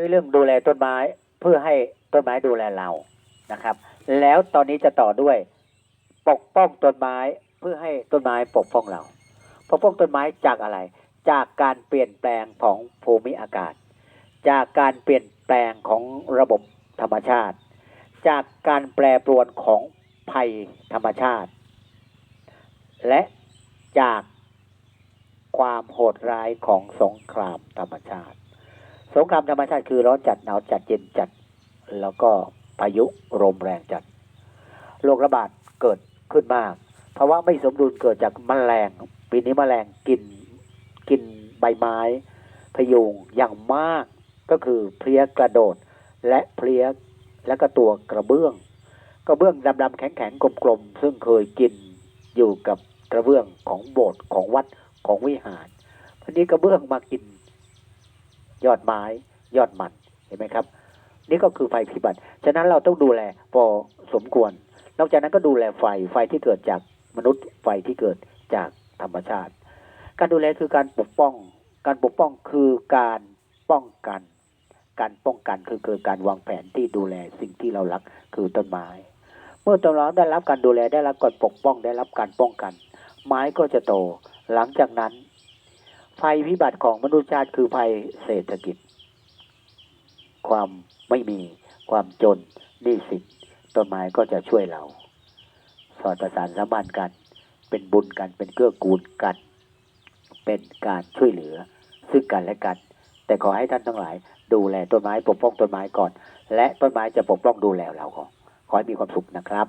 ด้วยเรื่องดูแลต้นไม้เพื่อให้ต้นไม้ดูแลเรานะครับ แล้วตอนนี้จะต่อด้วย ปกป้องต้นไม้เพื่อให้ต้นไม้ปกป้องเราปกป้องต้นไม้จากอะไร จากการเปลี่ยนแปลงของภูมิอากาศ จากการเปลี่ยนแปลงของระบบธรรมชาติ จากการแปรปรวนของภัยธรรมชาติ และจากความโหดร้ายของสงครามธรรมชาติ สงครามธรรมชาติคือร้อนจัดหนาวจัดเย็นจัด แล้วก็พายุลมแรงจัดโรคระบาดเกิดขึ้นมากภาะวะไม่สมดุลเกิดจากแมลงปีนี้แมลงกินกินใบไม้พยุงอย่างมากก็คือเพลี้ยกระโดดและเพลี้ยและก็ตัวกระเบื้อง กระเบื้องดำๆแข็งๆกลมๆซึ่งเคยกินอยู่กับกระเบื้องของโบสถ์ของวัดของวิหารทีนี้กระเบื้องมากิน ยอดไม้ ยอดมันเห็นไหมครับ นี่ก็คือไฟพิบัติ ฉะนั้นเราต้องดูแลพอสมควร นอกจากนั้นก็ดูแลไฟไฟที่เกิดจากมนุษย์ไฟที่เกิดจากธรรมชาติ การดูแลคือการปกป้อง การปกป้องคือการป้องกัน การป้องกันคือคือการวางแผนที่ดูแลสิ่งที่เรารักคือต้นไม้ เมื่อต้นไม้ได้รับการดูแลได้รับการปกป้องได้รับการป้องกัน ไม้ก็จะโต หลังจากนั้น ภัยพิบัติของมนุษยชาติคือภัยเศรษฐกิจ ความไม่มีความจนหนี้สินต้นไม้ก็จะช่วยเรา สอดประสานสัมพันธ์กัน เป็นบุญกันเป็นเกื้อกูลกัน เป็นการช่วยเหลือ ซึ่งกันและกัน แต่ขอให้ท่านทั้งหลาย ดูแลต้นไม้ปกป้องต้นไม้ก่อน และต้นไม้จะปกป้องดูแลเราก่อนขอให้มีความสุขนะครับ